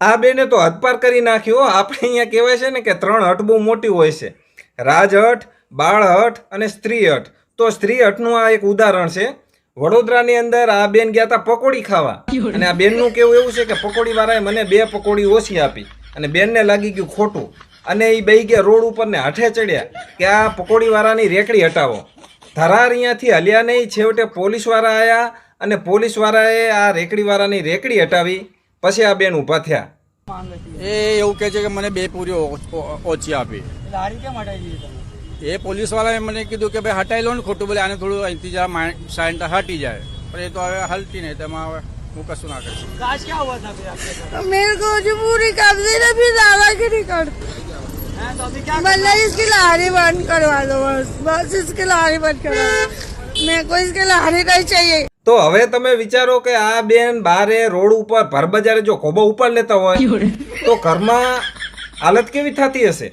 આ બેને તો હદપાર કરી નાખ્યો. આપણે અહીંયા કહેવાય છે ને કે ત્રણ હટ બહુ મોટી હોય છે. રાજહટ બાળહટ અને સ્ત્રી હટ તો સ્ત્રી હટનું આ એક ઉદાહરણ છે. વડોદરાની અંદર આ બેન ગયા હતા પકોડી ખાવા. અને આ બેનનું કેવું એવું છે કે પકોડી વાળાએ મને બે પકોડી ઓછી આપી. અને બેનને લાગી ગયું ખોટું. અને એ બે ગયા રોડ ઉપર ને હાથે ચડ્યા કે આ પકોડી વાળાની રેકડી હટાવો. ધરાર અહીંયાથી હલ્યા નહીં. છેવટે પોલીસવાળા આવ્યા અને પોલીસવાળાએ આ રેકડીવાળાની રેકડી હટાવી. પછી આ બેન ઊભા થયા એ એવું કહે છે કે મને બે પૂરીઓ ઓ- ઓ- ઓછી આપી લારી કેમ હટાવી દીધી તમે એ પોલીસવાળાએ મને કીધું કે ભાઈ હટાઈ લો ને ખોટું બોલે આને થોડું અહીંથી જરા સાઈન હટી જાય પણ એ તો હવે હલતી નહીં તેમાં હવે હું કશું ના કરીશ तो आज क्या हुआ था फिर आपके साथ मेरे को मजबूरी कर दी ना फिर दादागिरी कर हैं तो अभी क्या मतलब इसकी लारी बंद करवा दो बस बस इसकी लारी बंद करवा दो मेरे को इसकी लारी नहीं चाहिए તો હવે તમે વિચારો કે આ બેન બારે રોડ ઉપર ભરબજારે જો કોબો ઉપર લેતા હોય તો ઘરમાં હાલત કેવી થતી હશે?